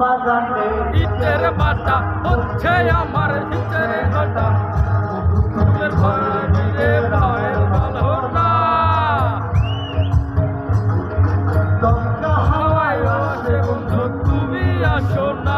বাগানে। হিতের বাটা হচ্ছে আমার হিতের বাটা। ফুলের ভয়ে নিরে আসে বন্ধু তুমি আসো না।